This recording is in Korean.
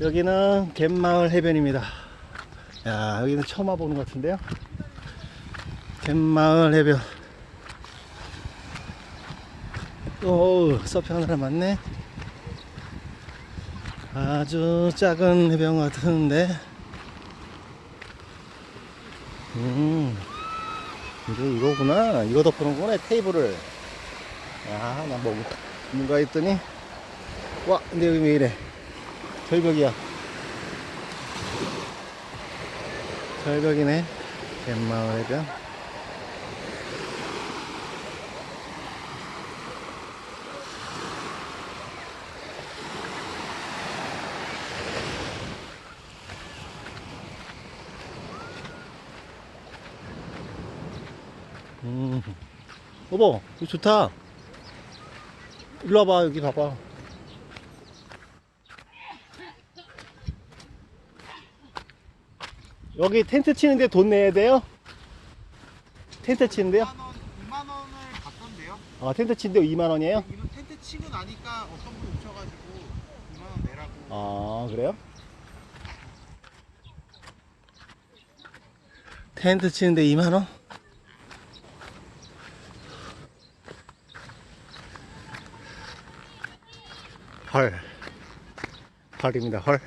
여기는 갯마을 해변입니다. 야, 여기는 처음 와보는 것 같은데요. 갯마을 해변. 오, 서핑하느라 많네. 아주 작은 해변 같은데. 음, 이게 이거구나. 이거 덮어놓은구나, 테이블을. 야, 나 뭐, 뭔가 했더니. 와, 근데 여기 왜 이래? 절벽이야. 절벽이네. 갯마을 해변. 음. 여보, 이거 좋다. 일로 와봐, 여기 봐봐. 여기 텐트 치는데 돈 내야 돼요? 텐트 치는데요? 2만 원, 2만 원을 받던데요? 아, 텐트 치는데 2만 원이에요? 이분 텐트 치고 나니까 어떤 분 오셔가지고 2만 원 내라고. 아, 그래요? 텐트 치는데 2만 원? 헐. 헐입니다, 헐.